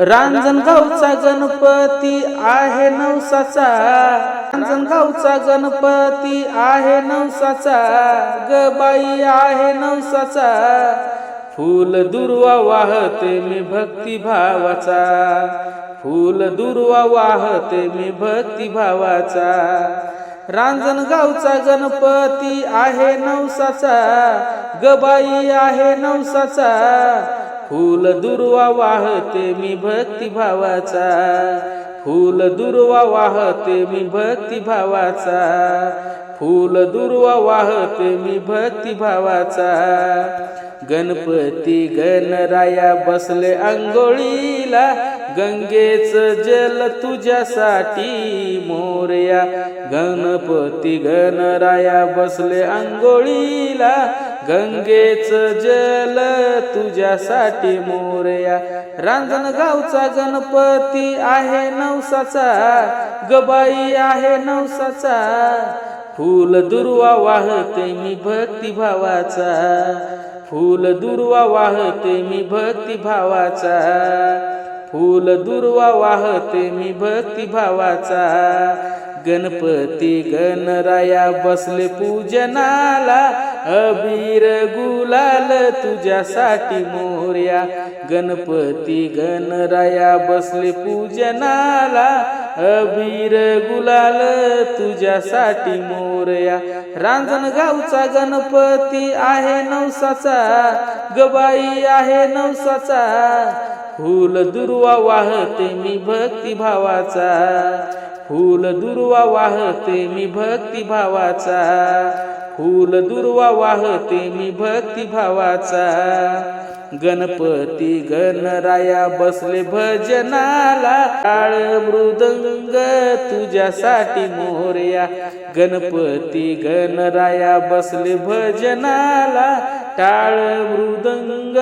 रांजणगावचा गणपती आहे नवसाचा. रांजणगावचा गणपती आहे नवसाचा. गबाई आहे नवसाचा. फूल दुर्वा वाहते मी भक्तिभावाचा फूल दुर्वा वाहते मी भक्तिभावाचा रांजणगावचा गणपती आहे नवसाचा. गबाई आहे नवसाचा. फूल दुर्वा वाहते मी भक्तिभावाचा फूल दुर्वा वाहते मी भक्तिभावाचा फूल दुर्वा वाहते मी भक्तिभावाचा गणपती गणराया बसले अंघोळीला गंगेच जल तुझ्यासाठी मोरया. गणपती गणराया बसले अंघोळीला गंगेच जल तुझ्यासाठी मोरया. रांजणगावचा गणपती आहे नवसाचा. गबाई आहे नवसाचा. फूल दुर्वा वाहते मी भक्ती भावाचा. फूल दुर्वा वाहते मी भक्ती भावाचा. फूल दुर्वा वाहते मी भक्ती भावाचा. गणपती गणराया बसले पूजनाला. अबीर गुलाल तुझ्यासाठी मोर्या. गणपती गणराया बसले पूजनाला. अबीर गुलाल तुझ्यासाठी मोरया. रांजणगावचा गणपती आहे नवसाचा. गबाई आहे नवसाचा. फूल दुर्वा वाहते मी भक्ती भावाचा. फूल दुर्वा वाहते मी भक्ती भावाचा. फूल दुर्वा वाहते मी भक्ती भावाचा. गणपती गणराया बसले भजनाला. टाळ मृदंग तुझ्यासाठी मोर्या. गणपती गणराया बसले भजनाला. टाळ मृदंग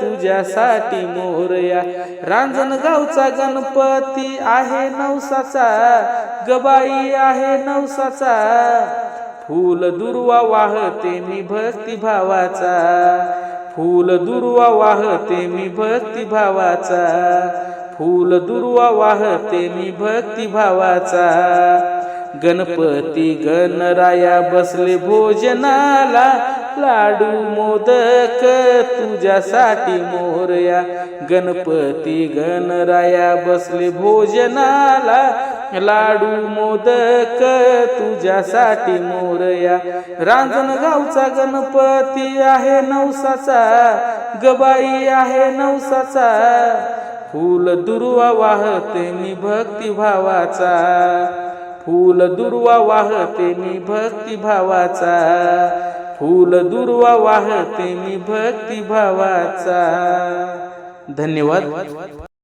तुझ्यासाठी मोरया. रांजणगावचा गणपती आहे नवसाचा. गबाई आहे नवसाचा. फूल दुर्वा वाहते मी भक्ती भावाचा. फूल दुर्वा वाहते मी भक्ती भावाचा. फूल दुर्वा वाहते मी भक्ती भावाचा. गणपती गणराया बसले भोजनाला. लाडू मोदक तुझ्यासाठी मोरया. गणपती गणराया बसले भोजनाला. लाडू मोदक तुझ्यासाठी मोरया. रांजणगावचा गणपती आहे नवसाचा. गबाई आहे नवसाचा. फूल दुर्वा वाहते मी भक्ती भावाचा. फूल दुर्वा वाहते मी भक्ती भावाचा. फूल दुर्वा वाहते मी भक्ती भावाचा. धन्यवाद.